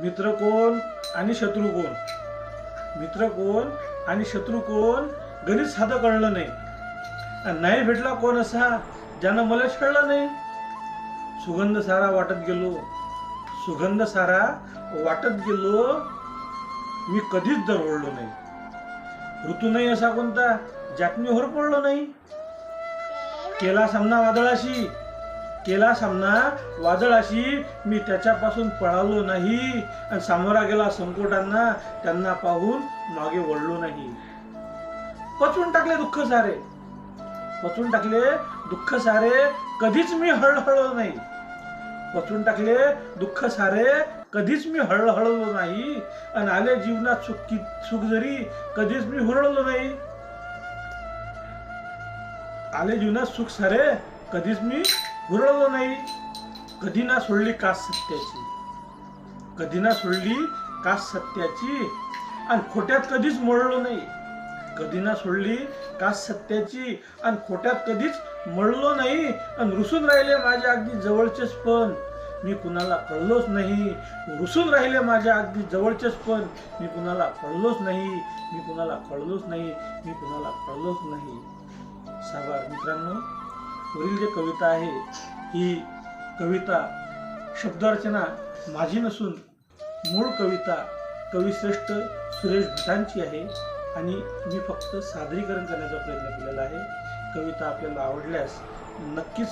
मित्र कोण आणि शत्रू कोण? मित्र कोण आणि शत्रू कोण? गणित साधं कळलं नाही. नाही भेटला कोण असा ज्यानं मला छळलं नाही? सुगंध सारा वाटत गेलो. सुगंध सारा वाटत गेलो. मी कधीच दरवळलो नाही. ऋतू नाही असा कोणता ज्यात मी होरपडलो नाही. केला सामना वादळाशी. केला सामना. वादळाशी मी त्याच्यापासून पळालो नाही. आणि सामोरा गेला संकटांना. त्यांना पाहून मागे वळलो नाही. पचवून टाकले दुःख सारे. पचवून टाकले दुःख सारे. कधीच मी हळहळलो नाही. पचवून टाकले दुःख सारे. कधीच मी हळहळलो नाही. आणि आले जीवनात सुख सुख जरी कधीच मी हुरळलो नाही. आले जीवनात सुख सारे. कधीच मी हुरळलो नाही. कधी ना सोडली कास सत्याची. कधी ना सोडली कास सत्याची. आणि खोट्यात कधीच मळलो नाही. कधी ना सोडली कास सत्याची. आणि खोट्यात कधीच मळलो नाही. आणि रुसून राहिले माझ्या अगदी जवळचेच पण. मी कुणाला कळलोच नाही. रुसून राहिले माझ्या अगदी जवळचेच पण. मी कुणाला कळलोच नाही. मी कुणाला कळलोच नाही. मी कुणाला कळलोच नाही. साबार मित्रांनो वरील जे कविता आहे ही कविता शब्दरचना माझी नसून मूळ कविता कविश्रेष्ठ सुरेश भटांची आहे आणि मी फक्त सादरीकरण करण्याचा प्रयत्न केलेला आहे. कविता आपल्याला आवडल्यास नक्कीच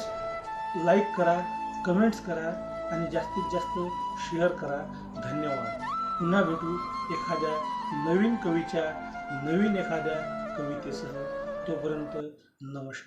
लाईक करा कमेंट्स करा आणि जास्तीत जास्त शेअर करा. धन्यवाद. पुन्हा भेटू एखाद्या नवीन कवीच्या नवीन एखाद्या कवितेसह. तोपर्यंत नमस्कार.